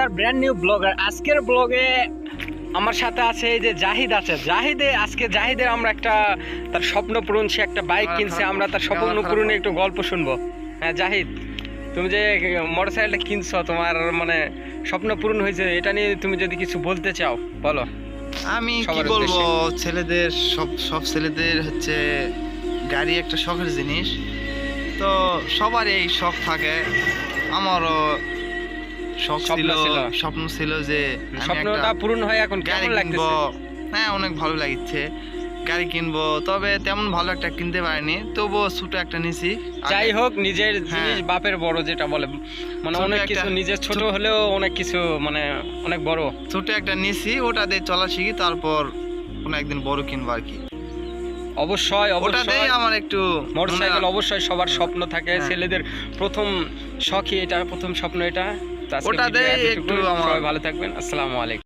Another brand new blogger আজকের ব্লগে আমার সাথে আছে এই যে জাহিদ আছে। জাহিদে আজকে জাহিদের আমরা একটা তার স্বপ্ন পূরণ সে একটা বাইক কিনছে আমরা তার স্বপ্ন পূরণে একটু গল্প শুনব। হ্যাঁ জাহিদ তুমি যে মোটরসাইকেলটা কিনছো তোমার মানে স্বপ্ন পূরণ হয়েছে এটা নিয়ে তুমি যদি কিছু বলতে চাও বলো। আমি কি বলব ছেলেদের সব সব ছেলেদের হচ্ছে গাড়ি একটা শখের জিনিস। তো সবার এই শখ থাকে আমারও শখ ছিল। স্বপ্ন ছিল যে স্বপ্নটা পূরণ হয় এখন কেমন লাগতেছে? হ্যাঁ অনেক ভালো লাগছে। গাড়ি কিনবো তবে তেমন ভালো একটা কিনতে পারিনি। তবুও ছোট একটা নিছি। যাই হোক নিজের হ্যাঁ। জিনিস বাপের বড় যেটা বলে মানে অনেক কিছু নিজের ছোট ছোট- হলেও অনেক কিছু মানে অনেক বড়। ছোট একটা নিছি ওটা দিয়ে চলা শিখি তারপর কোনো একদিন বড় কিনবো আর কি। অবশ্যই অবশ্যই আমার একটু মোটরসাইকেল অবশ্যই সবার স্বপ্ন থাকে হ্যাঁ। ছেলেদের প্রথম শখই এটা প্রথম স্বপ্ন এটা ওটা। একটু ভালো থাকবেন আসসালামু আলাইকুম